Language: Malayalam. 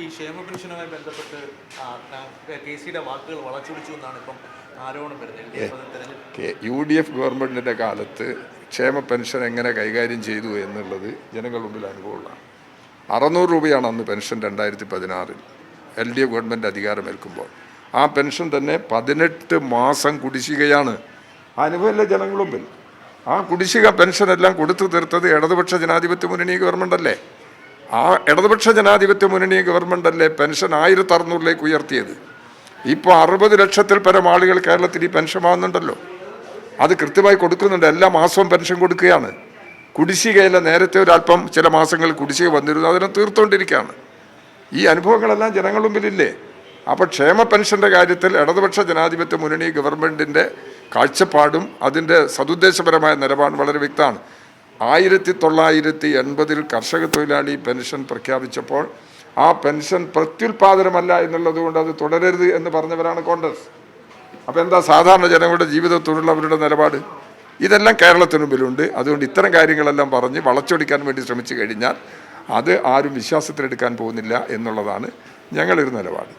ഈ ക്ഷേമ പെൻഷനുമായി ബന്ധപ്പെട്ട് കെ സിയുടെ വാക്കുകൾ വളച്ചൊടിച്ചു എന്നാണ് ഇപ്പം ആരോപണം വരുന്നത്. യു ഡി എഫ് ഗവൺമെന്റിന്റെ കാലത്ത് ക്ഷേമ പെൻഷൻ എങ്ങനെ കൈകാര്യം ചെയ്തു എന്നുള്ളത് ജനങ്ങളുടെ മുമ്പിൽ അനുഭവമുള്ളതാണ്. അറുന്നൂറ് രൂപയാണ് അന്ന് പെൻഷൻ രണ്ടായിരത്തി പതിനാറിൽ എൽ ഡി എഫ് ഗവൺമെന്റ് അധികാരമേൽക്കുമ്പോൾ. ആ പെൻഷൻ തന്നെ പതിനെട്ട് മാസം കുടിശ്ശികയാണ്. അനുഭവമില്ല ജനങ്ങളുമ്പിൽ ആ കുടിശ്ശിക പെൻഷൻ എല്ലാം കൊടുത്തു തീർത്തത് ഇടതുപക്ഷ ജനാധിപത്യ മുന്നണി ഗവൺമെന്റ് അല്ലേ ആ ഇടതുപക്ഷ ജനാധിപത്യ മുന്നണി ഗവൺമെന്റ് അല്ലേ പെൻഷൻ ആയിരത്തി അറുന്നൂറിലേക്ക് ഉയർത്തിയത്? ഇപ്പോൾ അറുപത് ലക്ഷത്തിൽ പരം ആളുകൾ കേരളത്തിൽ ഈ പെൻഷൻ വാങ്ങുന്നുണ്ടല്ലോ. അത് കൃത്യമായി കൊടുക്കുന്നുണ്ട്. എല്ലാ മാസവും പെൻഷൻ കൊടുക്കുകയാണ്. കുടിശ്ശികയില്ല നേരത്തെ ഒരല്പം ചില മാസങ്ങൾ കുടിശ്ശിക വന്നിരുന്നു. അതിനെ തീർത്തുകൊണ്ടിരിക്കുകയാണ്. ഈ അനുഭവങ്ങളെല്ലാം ജനങ്ങളുടെ മുമ്പിലില്ലേ? അപ്പോൾ ക്ഷേമ പെൻഷന്റെ കാര്യത്തിൽ ഇടതുപക്ഷ ജനാധിപത്യ മുന്നണി ഗവൺമെന്റിന്റെ കാഴ്ചപ്പാടും അതിന്റെ സതുദ്ദേശപരമായ നിലപാടും വളരെ വ്യക്തമാണ്. ആയിരത്തി തൊള്ളായിരത്തി എൺപതിൽ കർഷക തൊഴിലാളി പെൻഷൻ പ്രഖ്യാപിച്ചപ്പോൾ ആ പെൻഷൻ പ്രത്യുൽപാദനമല്ല എന്നുള്ളത് കൊണ്ട് അത് തുടരരുത് എന്ന് പറഞ്ഞവരാണ് കോൺഗ്രസ്. അപ്പോൾ എന്താ സാധാരണ ജനങ്ങളുടെ ജീവിതത്തോടുള്ള അവരുടെ നിലപാട്? ഇതെല്ലാം കേരളത്തിന് മുമ്പിലുണ്ട് അതുകൊണ്ട് ഇത്തരം കാര്യങ്ങളെല്ലാം പറഞ്ഞ് വളച്ചൊടിക്കാൻ വേണ്ടി ശ്രമിച്ചു കഴിഞ്ഞാൽ അത് ആരും വിശ്വാസത്തിലെടുക്കാൻ പോകുന്നില്ല എന്നുള്ളതാണ് ഞങ്ങളൊരു നിലപാട്.